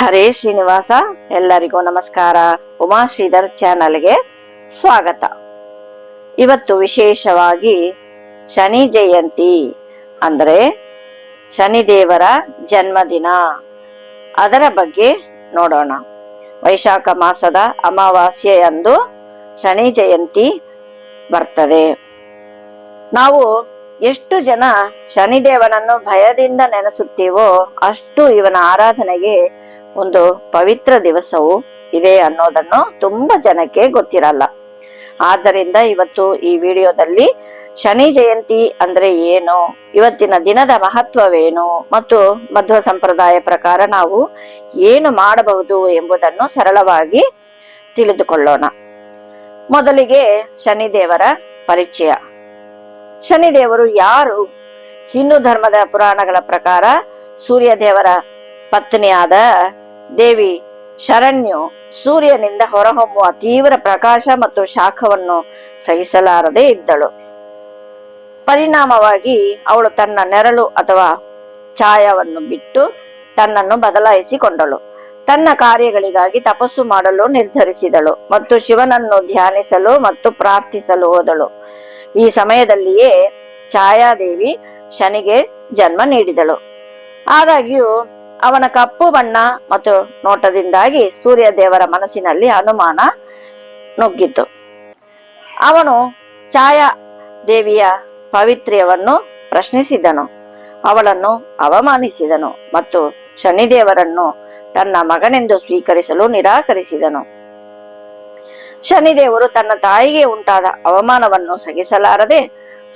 ಹರೇ ಶ್ರೀನಿವಾಸ, ಎಲ್ಲರಿಗೂ ನಮಸ್ಕಾರ. ಉಮಾ ಶ್ರೀಧರ್ ಚಾನಲ್ಗೆ ಸ್ವಾಗತ. ಇವತ್ತು ವಿಶೇಷವಾಗಿ ಶನಿ ಜಯಂತಿ, ಅಂದರೆ ಶನಿದೇವರ ಜನ್ಮದಿನ. ಅದರ ಬಗ್ಗೆ ನೋಡೋಣ. ವೈಶಾಖ ಮಾಸದ ಅಮಾವಾಸ್ಯೆಯಂದು ಶನಿ ಜಯಂತಿ ಬರ್ತದೆ. ನಾವು ಎಷ್ಟು ಜನ ಶನಿದೇವನನ್ನು ಭಯದಿಂದ ನೆನೆಸುತ್ತೀವೋ ಅಷ್ಟು ಇವನ ಆರಾಧನೆಗೆ ಒಂದು ಪವಿತ್ರ ದಿವಸವು ಇದೆ ಅನ್ನೋದನ್ನು ತುಂಬಾ ಜನಕ್ಕೆ ಗೊತ್ತಿರಲ್ಲ. ಆದ್ದರಿಂದ ಇವತ್ತು ಈ ವಿಡಿಯೋದಲ್ಲಿ ಶನಿ ಜಯಂತಿ ಅಂದ್ರೆ ಏನು, ಇವತ್ತಿನ ದಿನದ ಮಹತ್ವವೇನು, ಮತ್ತು ಮಧ್ವ ಸಂಪ್ರದಾಯ ಪ್ರಕಾರ ನಾವು ಏನು ಮಾಡಬಹುದು ಎಂಬುದನ್ನು ಸರಳವಾಗಿ ತಿಳಿದುಕೊಳ್ಳೋಣ. ಮೊದಲಿಗೆ ಶನಿದೇವರ ಪರಿಚಯ. ಶನಿದೇವರು ಯಾರು? ಹಿಂದೂ ಧರ್ಮದ ಪುರಾಣಗಳ ಪ್ರಕಾರ ಸೂರ್ಯ ದೇವರ ಪತ್ನಿಯಾದ ದೇವಿ, ಶರಣ್ಯು ಸೂರ್ಯನಿಂದ ಹೊರಹೊಮ್ಮುವ ತೀವ್ರ ಪ್ರಕಾಶ ಮತ್ತು ಶಾಖವನ್ನು ಸಹಿಸಲಾರದೆ ಇದ್ದಳು. ಪರಿಣಾಮವಾಗಿ ಅವಳು ತನ್ನ ನೆರಳು ಅಥವಾ ಛಾಯವನ್ನು ಬಿಟ್ಟು ತನ್ನನ್ನು ಬದಲಾಯಿಸಿಕೊಂಡಳು. ತನ್ನ ಕಾರ್ಯಗಳಿಗಾಗಿ ತಪಸ್ಸು ಮಾಡಲು ನಿರ್ಧರಿಸಿದಳು ಮತ್ತು ಶಿವನನ್ನು ಧ್ಯಾನಿಸಲು ಮತ್ತು ಪ್ರಾರ್ಥಿಸಲು ಹೋದಳು. ಈ ಸಮಯದಲ್ಲಿಯೇ ಛಾಯಾದೇವಿ ಶನಿಗೆ ಜನ್ಮ ನೀಡಿದಳು. ಆದಾಗ್ಯೂ ಅವನ ಕಪ್ಪು ಬಣ್ಣ ಮತ್ತು ನೋಟದಿಂದಾಗಿ ಸೂರ್ಯ ದೇವರ ಮನಸ್ಸಿನಲ್ಲಿ ಅನುಮಾನ ನುಗ್ಗಿತು. ಅವನು ಛಾಯಾ ದೇವಿಯ ಪಾವಿತ್ರ್ಯವನ್ನು ಪ್ರಶ್ನಿಸಿದನು. ಅವಳನ್ನು ಅವಮಾನಿಸಿದನು ಮತ್ತು ಶನಿದೇವರನ್ನು ತನ್ನ ಮಗನೆಂದು ಸ್ವೀಕರಿಸಲು ನಿರಾಕರಿಸಿದನು. ಶನಿದೇವರು ತನ್ನ ತಾಯಿಗೆ ಉಂಟಾದ ಅವಮಾನವನ್ನು ಸಹಿಸಲಾರದೆ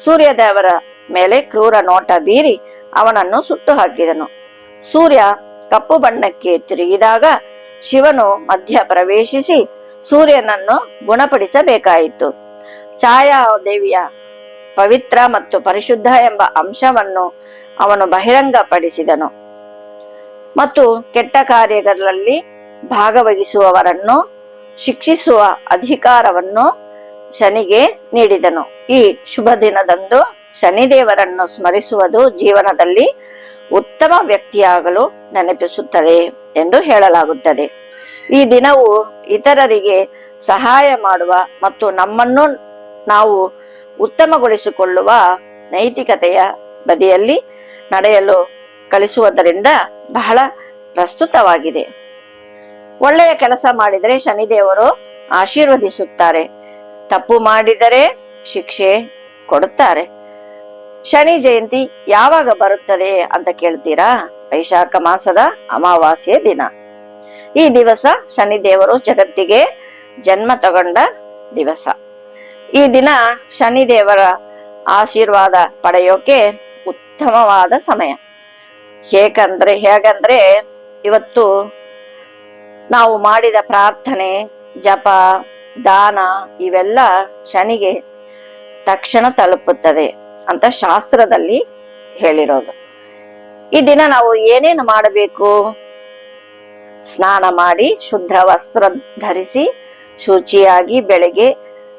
ಸೂರ್ಯದೇವರ ಮೇಲೆ ಕ್ರೂರ ನೋಟ ಬೀರಿ ಅವನನ್ನು ಸುಟ್ಟು ಹಾಕಿದನು. ಸೂರ್ಯ ಕಪ್ಪು ಬಣ್ಣಕ್ಕೆ ತಿರುಗಿದಾಗ ಶಿವನು ಮಧ್ಯ ಪ್ರವೇಶಿಸಿ ಸೂರ್ಯನನ್ನು ಗುಣಪಡಿಸಬೇಕಾಯಿತು. ಛಾಯಾ ದೇವಿಯ ಪವಿತ್ರ ಮತ್ತು ಪರಿಶುದ್ಧ ಎಂಬ ಅಂಶವನ್ನು ಅವನು ಬಹಿರಂಗಪಡಿಸಿದನು. ಮತ್ತು ಕೆಟ್ಟ ಕಾರ್ಯಗಳಲ್ಲಿ ಭಾಗವಹಿಸುವವರನ್ನು ಶಿಕ್ಷಿಸುವ ಅಧಿಕಾರವನ್ನು ಶನಿಗೆ ನೀಡಿದನು. ಈ ಶುಭ ದಿನದಂದು ಶನಿದೇವರನ್ನು ಸ್ಮರಿಸುವುದು ಜೀವನದಲ್ಲಿ ಉತ್ತಮ ವ್ಯಕ್ತಿಯಾಗಲು ನೆನಪಿಸುತ್ತದೆ ಎಂದು ಹೇಳಲಾಗುತ್ತದೆ. ಈ ದಿನವು ಇತರರಿಗೆ ಸಹಾಯ ಮಾಡುವ ಮತ್ತು ನಮ್ಮನ್ನು ನಾವು ಉತ್ತಮಗೊಳಿಸಿಕೊಳ್ಳುವ ನೈತಿಕತೆಯ ಬದಿಯಲ್ಲಿ ನಡೆಯಲು ಕಲಿಸುವುದರಿಂದ ಬಹಳ ಪ್ರಸ್ತುತವಾಗಿದೆ. ಒಳ್ಳೆಯ ಕೆಲಸ ಮಾಡಿದರೆ ಶನಿದೇವರು ಆಶೀರ್ವದಿಸುತ್ತಾರೆ. ತಪ್ಪು ಮಾಡಿದರೆ ಶಿಕ್ಷೆ ಕೊಡುತ್ತಾರೆ. ಶನಿ ಜಯಂತಿ ಯಾವಾಗ ಬರುತ್ತದೆ ಅಂತ ಕೇಳ್ತೀರಾ? ವೈಶಾಖ ಮಾಸದ ಅಮಾವಾಸ್ಯೆ ದಿನ. ಈ ದಿವಸ ಶನಿ ದೇವರು ಜಗತ್ತಿಗೆ ಜನ್ಮ ತಗೊಂಡ ದಿವಸ. ಈ ದಿನ ಶನಿ ದೇವರ ಆಶೀರ್ವಾದ ಪಡೆಯೋಕೆ ಉತ್ತಮವಾದ ಸಮಯ. ಹೇಗಂದ್ರೆ ಹೇಗಂದ್ರೆ ಇವತ್ತು ನಾವು ಮಾಡಿದ ಪ್ರಾರ್ಥನೆ, ಜಪ, ದಾನ ಇವೆಲ್ಲ ಶನಿಗೆ ತಕ್ಷಣ ತಲುಪುತ್ತದೆ. ಅಂತ ಶಾಸ್ತ್ರದಲ್ಲಿ ಹೇಳಿರೋದು. ಈ ದಿನ ನಾವು ಏನೇನು ಮಾಡಬೇಕು? ಸ್ನಾನ ಮಾಡಿ ಶುದ್ಧ ವಸ್ತ್ರ ಧರಿಸಿ ಶುಚಿಯಾಗಿ ಬೆಳಗ್ಗೆ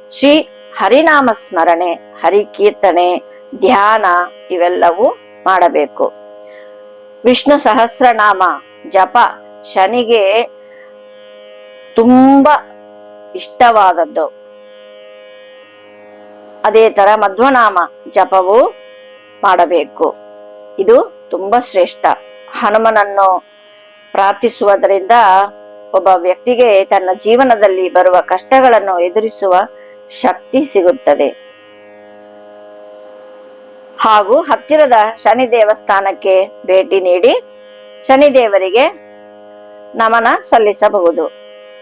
ಶ್ರೀ ಹರಿನಾಮ ಸ್ಮರಣೆ ಹರಿ ಕೀರ್ತನೆ ಧ್ಯಾನ ಇವೆಲ್ಲವೂ ಮಾಡಬೇಕು. ವಿಷ್ಣು ಸಹಸ್ರನಾಮ ಜಪ ಶನಿಗೆ ತುಂಬಾ ಇಷ್ಟವಾದದ್ದು. ಅದೇ ತರ ಮಧ್ವನಾಮ ಜಪವು ಮಾಡಬೇಕು. ಇದು ತುಂಬಾ ಶ್ರೇಷ್ಠ. ಹನುಮನನ್ನು ಪ್ರಾರ್ಥಿಸುವುದರಿಂದ ಒಬ್ಬ ವ್ಯಕ್ತಿಗೆ ತನ್ನ ಜೀವನದಲ್ಲಿ ಬರುವ ಕಷ್ಟಗಳನ್ನು ಎದುರಿಸುವ ಶಕ್ತಿ ಸಿಗುತ್ತದೆ. ಹಾಗೂ ಹತ್ತಿರದ ಶನಿ ದೇವಸ್ಥಾನಕ್ಕೆ ಭೇಟಿ ನೀಡಿ ಶನಿ ದೇವರಿಗೆ ನಮನ ಸಲ್ಲಿಸಬಹುದು.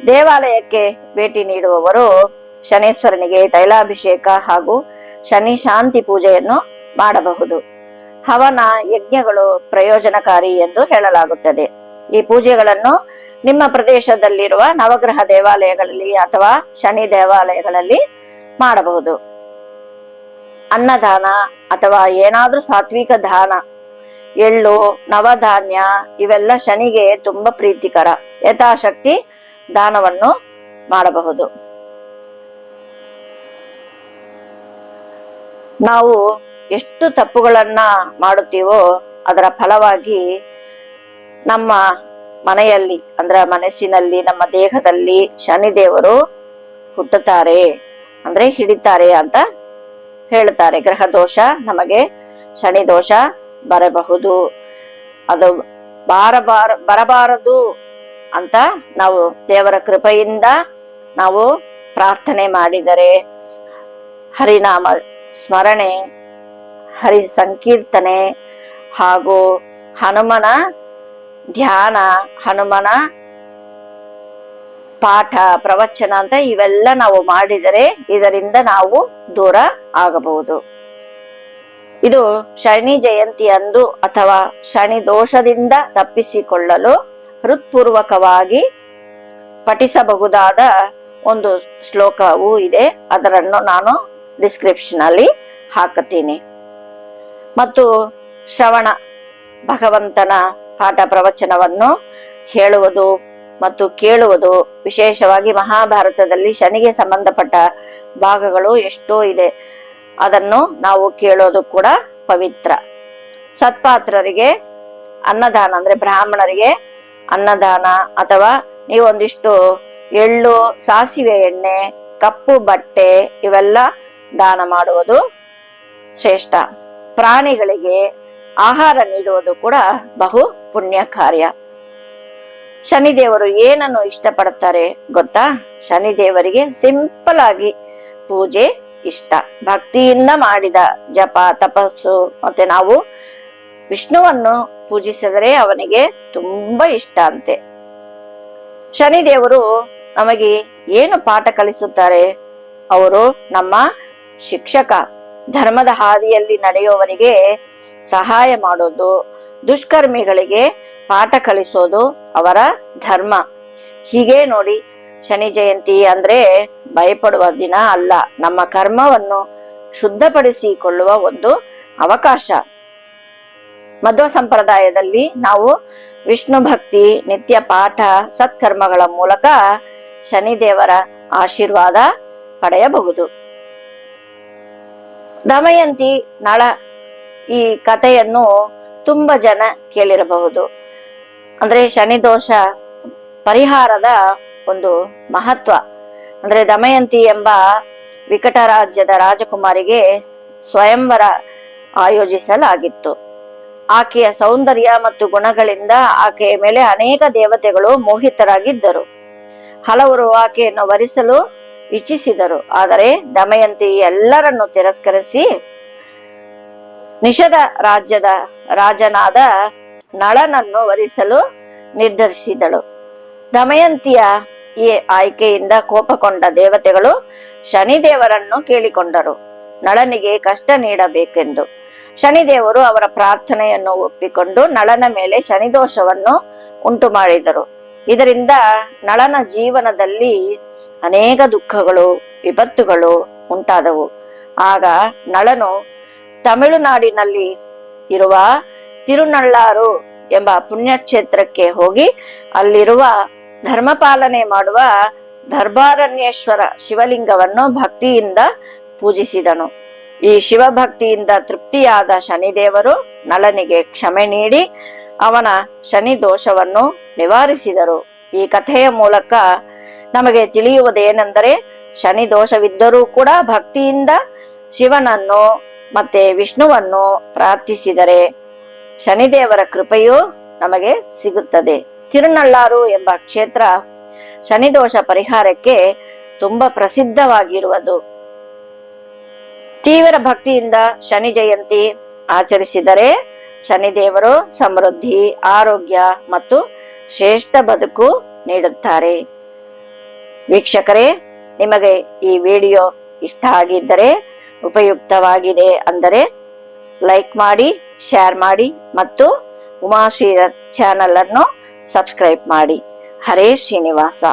ದೇವಾಲಯಕ್ಕೆ ಭೇಟಿ ನೀಡುವವರು ಶನೇಶ್ವರನಿಗೆ ತೈಲಾಭಿಷೇಕ ಹಾಗೂ ಶನಿ ಶಾಂತಿ ಪೂಜೆಯನ್ನು ಮಾಡಬಹುದು. ಹವನ ಯಜ್ಞಗಳು ಪ್ರಯೋಜನಕಾರಿ ಎಂದು ಹೇಳಲಾಗುತ್ತದೆ. ಈ ಪೂಜೆಗಳನ್ನು ನಿಮ್ಮ ಪ್ರದೇಶದಲ್ಲಿರುವ ನವಗ್ರಹ ದೇವಾಲಯಗಳಲ್ಲಿ ಅಥವಾ ಶನಿ ದೇವಾಲಯಗಳಲ್ಲಿ ಮಾಡಬಹುದು. ಅನ್ನದಾನ ಅಥವಾ ಏನಾದ್ರೂ ಸಾತ್ವಿಕ ದಾನ, ಎಳ್ಳು, ನವಧಾನ್ಯ ಇವೆಲ್ಲ ಶನಿಗೆ ತುಂಬಾ ಪ್ರೀತಿಕರ, ಯಥಾಶಕ್ತಿ ದಾನವನ್ನು ಮಾಡಬಹುದು. ನಾವು ಎಷ್ಟು ತಪ್ಪುಗಳನ್ನ ಮಾಡುತ್ತೀವೋ ಅದರ ಫಲವಾಗಿ ನಮ್ಮ ಮನೆಯಲ್ಲಿ, ಅಂದ್ರೆ ಮನಸ್ಸಿನಲ್ಲಿ, ನಮ್ಮ ದೇಹದಲ್ಲಿ ಶನಿದೇವರು ಹುಟ್ಟುತ್ತಾರೆ, ಅಂದ್ರೆ ಹಿಡಿತಾರೆ ಅಂತ ಹೇಳ್ತಾರೆ. ಗ್ರಹ ದೋಷ ನಮಗೆ ಶನಿ ದೋಷ ಬರಬಹುದು. ಅದು ಬಾರಬಾರ ಬರಬಾರದು ಅಂತ ನಾವು ದೇವರ ಕೃಪೆಯಿಂದ ನಾವು ಪ್ರಾರ್ಥನೆ ಮಾಡಿದರೆ ಹರಿನಾಮ ಸ್ಮರಣೆ, ಹರಿ ಸಂಕೀರ್ತನೆ ಹಾಗೂ ಹನುಮನ ಧ್ಯಾನ, ಹನುಮನ ಪಾಠ, ಪ್ರವಚನ ಅಂತ ಇವೆಲ್ಲ ನಾವು ಮಾಡಿದರೆ ಇದರಿಂದ ನಾವು ದೂರ ಆಗಬಹುದು. ಇದು ಶನಿ ಜಯಂತಿ ಅಂದು ಅಥವಾ ಶನಿ ದೋಷದಿಂದ ತಪ್ಪಿಸಿಕೊಳ್ಳಲು ಹೃತ್ಪೂರ್ವಕವಾಗಿ ಪಠಿಸಬಹುದಾದ ಒಂದು ಶ್ಲೋಕವೂ ಇದೆ. ಅದರನ್ನು ನಾನು ಡಿಸ್ಕ್ರಿಪ್ಷನ್ ಅಲ್ಲಿ ಹಾಕುತ್ತೀನಿ. ಮತ್ತು ಶ್ರವಣ, ಭಗವಂತನ ಪಾಠ ಪ್ರವಚನವನ್ನು ಹೇಳುವುದು ಮತ್ತು ಕೇಳುವುದು. ವಿಶೇಷವಾಗಿ ಮಹಾಭಾರತದಲ್ಲಿ ಶನಿಗೆ ಸಂಬಂಧಪಟ್ಟ ಭಾಗಗಳು ಎಷ್ಟೋ ಇದೆ. ಅದನ್ನು ನಾವು ಕೇಳೋದು ಕೂಡ ಪವಿತ್ರ. ಸತ್ಪಾತ್ರರಿಗೆ ಅನ್ನದಾನ, ಅಂದ್ರೆ ಬ್ರಾಹ್ಮಣರಿಗೆ ಅನ್ನದಾನ, ಅಥವಾ ನೀವೊಂದಿಷ್ಟು ಎಳ್ಳು, ಸಾಸಿವೆ ಎಣ್ಣೆ, ಕಪ್ಪು ಬಟ್ಟೆ, ಇವೆಲ್ಲ ದಾನ ಮಾಡುವುದು ಶ್ರೇಷ್ಠ. ಪ್ರಾಣಿಗಳಿಗೆ ಆಹಾರ ನೀಡುವುದು ಕೂಡ ಬಹು ಪುಣ್ಯ ಕಾರ್ಯ. ಶನಿದೇವರು ಏನನ್ನು ಇಷ್ಟಪಡ್ತಾರೆ ಗೊತ್ತಾ? ಶನಿದೇವರಿಗೆ ಸಿಂಪಲ್ ಆಗಿ ಪೂಜೆ ಇಷ್ಟ. ಭಕ್ತಿಯಿಂದ ಮಾಡಿದ ಜಪ, ತಪಸ್ಸು, ಮತ್ತೆ ನಾವು ವಿಷ್ಣುವನ್ನು ಪೂಜಿಸಿದರೆ ಅವನಿಗೆ ತುಂಬಾ ಇಷ್ಟ ಅಂತೆ. ಶನಿದೇವರು ನಮಗೆ ಏನು ಪಾಠ ಕಲಿಸುತ್ತಾರೆ? ಅವರು ನಮ್ಮ ಶಿಕ್ಷಕ ಧರ್ಮದ ಹಾದಿಯಲ್ಲಿ ನಡೆಯುವವರಿಗೆ ಸಹಾಯ ಮಾಡೋದು, ದುಷ್ಕರ್ಮಿಗಳಿಗೆ ಪಾಠ ಕಲಿಸೋದು ಅವರ ಧರ್ಮ. ಹೀಗೆ ನೋಡಿ ಶನಿ ಜಯಂತಿ ಅಂದ್ರೆ ಭಯಪಡುವ ದಿನ ಅಲ್ಲ, ನಮ್ಮ ಕರ್ಮವನ್ನು ಶುದ್ಧಪಡಿಸಿಕೊಳ್ಳುವ ಒಂದು ಅವಕಾಶ. ಮಧ್ವ ಸಂಪ್ರದಾಯದಲ್ಲಿ ನಾವು ವಿಷ್ಣು ಭಕ್ತಿ, ನಿತ್ಯ ಪಾಠ, ಸತ್ಕರ್ಮಗಳ ಮೂಲಕ ಶನಿದೇವರ ಆಶೀರ್ವಾದ ಪಡೆಯಬಹುದು. ದಮಯಂತಿ ನಳ ಈ ಕಥೆಯನ್ನು ತುಂಬಾ ಜನ ಕೇಳಿರಬಹುದು. ಅಂದ್ರೆ ಶನಿ ದೋಷ ಪರಿಹಾರದ ಒಂದು ಮಹತ್ವ. ಅಂದ್ರೆ ದಮಯಂತಿ ಎಂಬ ವಿಕಟ ರಾಜ್ಯದ ರಾಜಕುಮಾರಿಗೆ ಸ್ವಯಂವರ ಆಯೋಜಿಸಲಾಗಿತ್ತು. ಆಕೆಯ ಸೌಂದರ್ಯ ಮತ್ತು ಗುಣಗಳಿಂದ ಆಕೆಯ ಮೇಲೆ ಅನೇಕ ದೇವತೆಗಳು ಮೋಹಿತರಾಗಿದ್ದರು. ಹಲವರು ಆಕೆಯನ್ನು ವರಿಸಲು ಇಚ್ಛಿಸಿದರು. ಆದರೆ ದಮಯಂತಿ ಎಲ್ಲರನ್ನು ತಿರಸ್ಕರಿಸಿ ನಿಷದ ರಾಜ್ಯದ ರಾಜನಾದ ನಳನನ್ನು ವರಿಸಲು ನಿರ್ಧರಿಸಿದಳು. ದಮಯಂತಿಯ ಈ ಆಯ್ಕೆಯಿಂದ ಕೋಪಗೊಂಡ ದೇವತೆಗಳು ಶನಿದೇವರನ್ನು ಕೇಳಿಕೊಂಡರು. ನಳನಿಗೆ ಕಷ್ಟ ನೀಡಬೇಕೆಂದು. ಶನಿದೇವರು ಅವರ ಪ್ರಾರ್ಥನೆಯನ್ನು ಒಪ್ಪಿಕೊಂಡು ನಳನ ಮೇಲೆ ಶನಿದೋಷವನ್ನು ಉಂಟು ಮಾಡಿದರು ಇದರಿಂದ ನಳನ ಜೀವನದಲ್ಲಿ ಅನೇಕ ದುಃಖಗಳು, ವಿಪತ್ತುಗಳು ಉಂಟಾದವು. ಆಗ ನಳನು ತಮಿಳುನಾಡಿನಲ್ಲಿ ಇರುವ ತಿರುನಳ್ಳಾರು ಎಂಬ ಪುಣ್ಯಕ್ಷೇತ್ರಕ್ಕೆ ಹೋಗಿ ಅಲ್ಲಿರುವ ಧರ್ಮಪಾಲನೆ ಮಾಡುವ ದರ್ಬಾರಣ್ಯೇಶ್ವರ ಶಿವಲಿಂಗವನ್ನು ಭಕ್ತಿಯಿಂದ ಪೂಜಿಸಿದನು. ಈ ಶಿವಭಕ್ತಿಯಿಂದ ತೃಪ್ತಿಯಾದ ಶನಿದೇವರು ನಳನಿಗೆ ಕ್ಷಮೆ ನೀಡಿ ಅವನ ಶನಿ ದೋಷವನ್ನು ನಿವಾರಿಸಿದರು. ಈ ಕಥೆಯ ಮೂಲಕ ನಮಗೆ ತಿಳಿಯುವುದೇನೆಂದರೆ ಶನಿ ದೋಷವಿದ್ದರೂ ಕೂಡ ಭಕ್ತಿಯಿಂದ ಶಿವನನ್ನು ಮತ್ತೆ ವಿಷ್ಣುವನ್ನು ಪ್ರಾರ್ಥಿಸಿದರೆ ಶನಿದೇವರ ಕೃಪೆಯು ನಮಗೆ ಸಿಗುತ್ತದೆ. ತಿರುನಳ್ಳಾರು ಎಂಬ ಕ್ಷೇತ್ರ ಶನಿದೋಷ ಪರಿಹಾರಕ್ಕೆ ತುಂಬಾ ಪ್ರಸಿದ್ಧವಾಗಿರುವುದು. ತೀವ್ರ ಭಕ್ತಿಯಿಂದ ಶನಿ ಜಯಂತಿ ಆಚರಿಸಿದರೆ ಶನಿದೇವರು ಸಮೃದ್ಧಿ, ಆರೋಗ್ಯ ಮತ್ತು ಶ್ರೇಷ್ಠ ಬದುಕು ನೀಡುತ್ತಾರೆ. ವೀಕ್ಷಕರೇ, ನಿಮಗೆ ಈ ವಿಡಿಯೋ ಇಷ್ಟ ಆಗಿದ್ದರೆ ಉಪಯುಕ್ತವಾಗಿದೆ ಅಂದರೆ ಲೈಕ್ ಮಾಡಿ, ಶೇರ್ ಮಾಡಿ ಮತ್ತು ಉಮಾಶ್ರೀ ಚಾನಲ್ ಅನ್ನು ಸಬ್ಸ್ಕ್ರೈಬ್ ಮಾಡಿ. ಹರೇ ಶ್ರೀನಿವಾಸ.